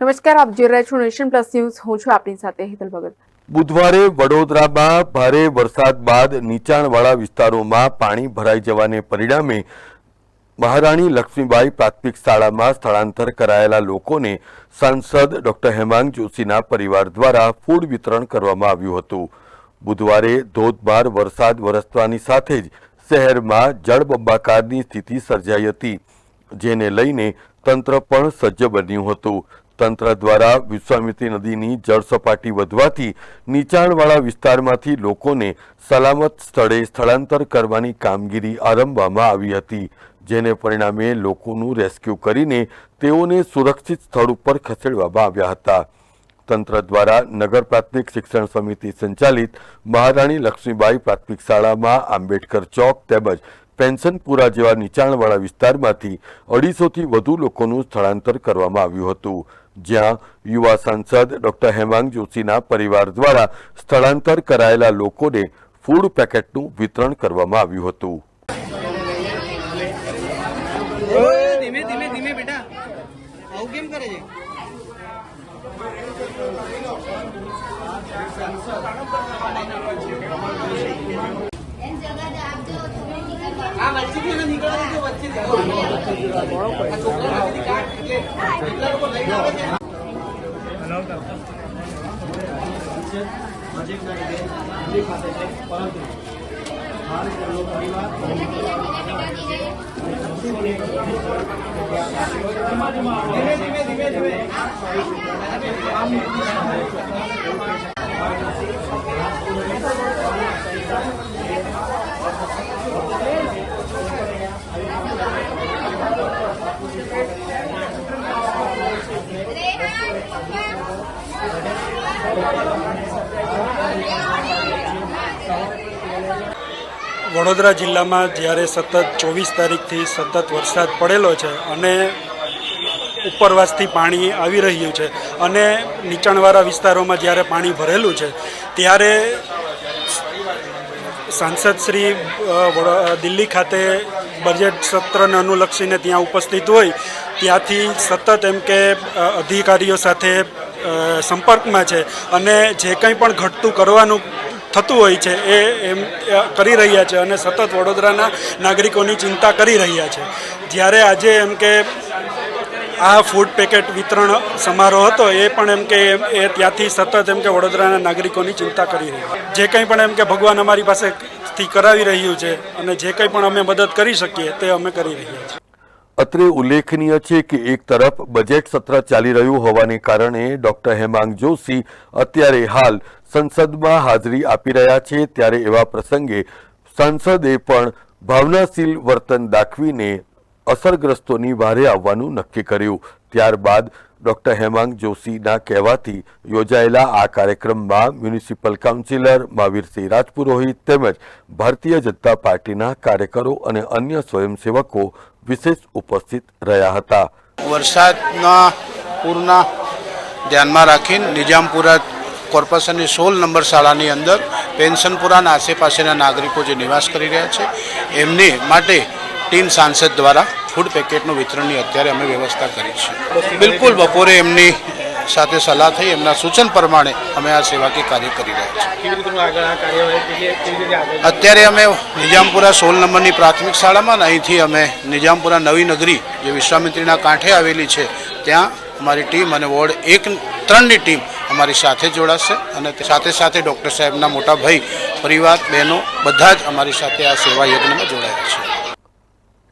નમસ્કાર, આપ જોઈ રહ્યા છો નેશન પ્લસ ન્યૂઝ. હું છું આપની સાથે હેતલ ભગત. બુધવારે વડોદરામાં ભારે વરસાદ બાદ નીચાણવાળા વિસ્તારોમાં પાણી ભરાઈ જવાને પરિણામે મહારાણી લક્ષ્મીબાઈ પ્રાથમિક શાળામાં સ્થળાંતર કરાયેલા લોકોને સાંસદ ડોક્ટર હેમાંગ જોશીના પરિવાર દ્વારા ફૂડ વિતરણ કરવામાં આવ્યું હતું. બુધવારે ધોધમાર વરસાદ વરસવાની સાથે જ શહેરમાં જળબંબાકારની સ્થિતિ સર્જાઈ હતી, જેને લઈને તંત્ર પણ સજ્જ બન્યું હતું. તંત્ર દ્વારા વિશ્વામિત્રી નદીની જળ સપાટી વધવાથી નીચાણવાળા વિસ્તારમાંથી લોકોને સલામત સ્થળે સ્થળાંતર કરવાની કામગીરી આરંભવામાં આવી હતી, જેને પરિણામે લોકોનું રેસ્ક્યુ કરીને તેઓને સુરક્ષિત સ્થળ ઉપર ખસેડવામાં આવ્યા હતા. તંત્ર દ્વારા નગર પ્રાથમિક શિક્ષણ સમિતિ સંચાલિત મહારાણી લક્ષ્મીબાઈ પ્રાથમિક શાળામાં આંબેડકર ચોક તેમજ પેન્શનપુરા જેવા નીચાણવાળા વિસ્તારમાંથી અઢીસોથી વધુ લોકોનું સ્થળાંતર કરવામાં આવ્યું હતું. જ્યાં યુવા સાંસદ ડોક્ટર હેમાંગ જોશીના પરિવાર દ્વારા સ્થળાંતર કરાયેલા લોકોને ફૂડ પેકેટનું વિતરણ કરવામાં આવ્યું હતું. ધીમે ધીમે ધીમે બેટા. આવું કેમ કરે છે? લોકો લઈને આવે છે ધીમે ધીમે ધીમે ધીમે વડોદરા જિલ્લામાં જ્યારે સતત ચોવીસ તારીખથી સતત વરસાદ પડેલો છે અને ઉપરવાસથી પાણી આવી રહ્યું છે અને નીચાણવાળા વિસ્તારોમાં જ્યારે પાણી ભરેલું છે, ત્યારે સાંસદ શ્રી દિલ્હી ખાતે બજેટ સત્રને અનુલક્ષીને ત્યાં ઉપસ્થિત હોય, ત્યાંથી સતત એમ કે અધિકારીઓ સાથે સંપર્કમાં છે અને જે કંઈ પણ ઘટતું કરવાનું થતું હોય છે, એ એમ કરી રહ્યા છે અને સતત વડોદરાના નાગરિકોની ચિંતા કરી રહ્યા છે. જ્યારે આજે એમ કે આ ફૂડ પેકેટ વિતરણ સમારોહ હતો, એ પણ એમ કે એ ત્યાંથી સતત એમ કે વડોદરાના નાગરિકોની ચિંતા કરી રહી જે કંઈ પણ એમ કે ભગવાન અમારી પાસેથી કરાવી રહ્યું છે અને જે કંઈ પણ અમે મદદ કરી શકીએ, તે અમે કરી રહ્યા છીએ. અત્રે ઉલ્લેખનીય છે કે એક તરફ બજેટ સત્ર ચાલી રહ્યું હોવાને કારણે ડોક્ટર હેમાંગ જોશી અત્યારે હાલ સંસદમાં હાજરી આપી રહ્યા છે ત્યારે એવા પ્રસંગે સાંસદે પણ ભાવનાશીલ વર્તન દાખવીને અસરગ્રસ્તોની વારે આવવાનું નક્કી કર્યું. ત્યારબાદ ડોક્ટર હેમાંગ જોશીના કહેવાથી યોજાયેલા આ કાર્યક્રમમાં મ્યુનિસિપલ કાઉન્સિલર મહાવીરસિંહ રાજપુરોહિત તેમજ ભારતીય જનતા પાર્ટીના કાર્યકરો અને અન્ય સ્વયંસેવકો વિશેષ ઉપસ્થિત રહ્યા હતા. વરસાદના પૂરના ધ્યાનમાં રાખીને નિજામપુરા કોર્પોરેશનની સોળ નંબર શાળાની અંદર પેન્શનપુરાના આસેપાસેના નાગરિકો જે નિવાસ કરી રહ્યા છે, એમની માટે ટીમ સાંસદ દ્વારા ફૂડ પેકેટનું વિતરણની અત્યારે અમે વ્યવસ્થા કરી છે. બિલકુલ બપોરે એમની સાથે સલાહ થઈ એમના સૂચન પ્રમાણે અમે આ સેવાકીય કાર્ય કરી રહ્યા છીએ. અત્યારે અમે નિજામપુરા સોળ નંબરની પ્રાથમિક શાળામાં અને અહીંથી અમે નિજામપુરા નવી નગરી જે વિશ્વામિત્રીના કાંઠે આવેલી છે ત્યાં અમારી ટીમ અને વોર્ડ એક ત્રણની ટીમ અમારી સાથે જોડાશે અને સાથે સાથે ડૉક્ટર સાહેબના મોટા ભાઈ પરિવાર બહેનો બધા જ અમારી સાથે આ સેવા યજ્ઞમાં જોડાયા છે.